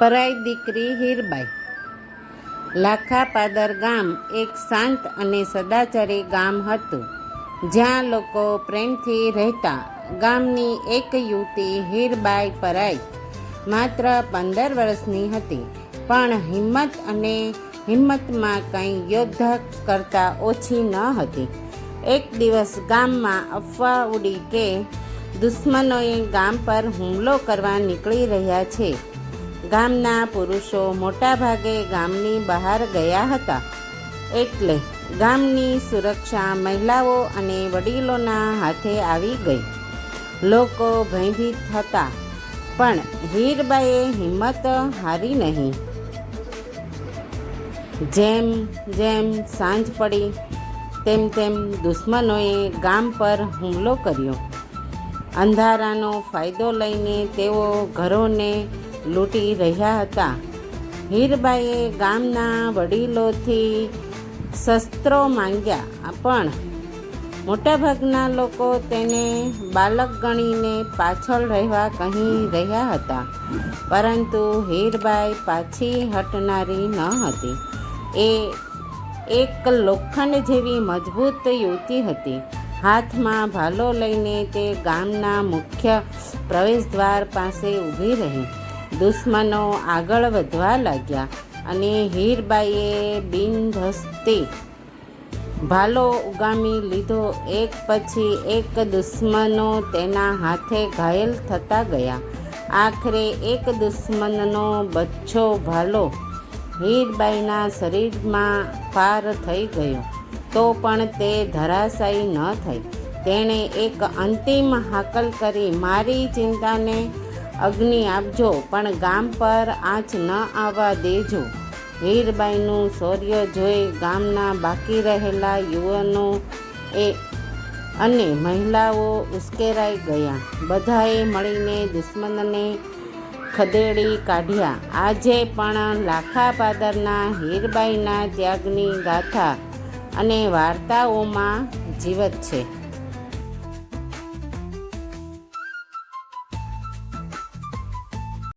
પરાઈ દીકરી હીરબાઈ. લાખાપાદર ગામ એક શાંત અને સદાચારી ગામ હતું. જ્યાં લોકો પ્રેમથી રહેતા, ગામની એક યુવતી હીરબાઈ પરાઈ માત્ર પંદર વર્ષની હતી, પણ હિંમત અને હિંમતમાં કંઈ યુદ્ધ કરતાં ઓછી ન હતી. એક દિવસ ગામમાં અફવા ઉડી કે દુશ્મનોએ ગામ પર હુમલો કરવા નીકળી રહ્યા છે. ગામના પુરુષો મોટાભાગે ગામની બહાર ગયા હતા. એટલે ગામની સુરક્ષા મહિલાઓ અને વડીલોના હાથે આવી ગઈ. લોકો ભયભીત હતા, પણ હીરબાઈએ હિંમત હારી નહીં. જેમ જેમ સાંજ પડી, તેમ તેમ દુશ્મનોએ ગામ પર હુમલો કર્યો. અંધારાનો ફાયદો લઈને તેઓ ઘરોને લૂંટી રહ્યા હતા. હીરબાઈએ ગામના વડીલોથી શસ્ત્રો માંગ્યા પણ મોટાભાગના લોકો તેને બાલક ગણીને પાછળ રહેવા કહી રહ્યા હતા. પરંતુ હીરબાઈ પાછી હટનારી ન હતી. એ એક લોખંડ જેવી મજબૂત યુવતી હતી. હાથમાં ભાલો લઈને તે ગામના મુખ્ય પ્રવેશદ્વાર પાસે ઊભી રહી. દુશ્મનો આગળ વધવા લાગ્યા અને હીરબાઈએ બિનધસ્તી ભાલો ઉગામી લીધો. એક પછી એક દુશ્મનો તેના હાથે ઘાયલ થતા ગયા. આખરે એક દુશ્મનનો બચ્છો ભાલો હીરબાઈના શરીરમાં પાર થઈ ગયો. તો પણ તે ધરાશાયી ન થઈ. તેણે એક અંતિમ હાકલ કરી. મારી ચિંતાને અગ્નિ આપજો, પણ ગામ પર આંચ ન આવવા દેજો. હીરબાઈનું શૌર્ય જોઈ ગામના બાકી રહેલા યુવાનો એ અને મહિલાઓ ઉશ્કેરાઈ ગયા. બધાએ મળીને દુશ્મનને ખદેડી કાઢ્યા. આજે પણ લાખા પાદરના હીરબાઈના ત્યાગની ગાથા અને વાર્તાઓમાં જીવત છે.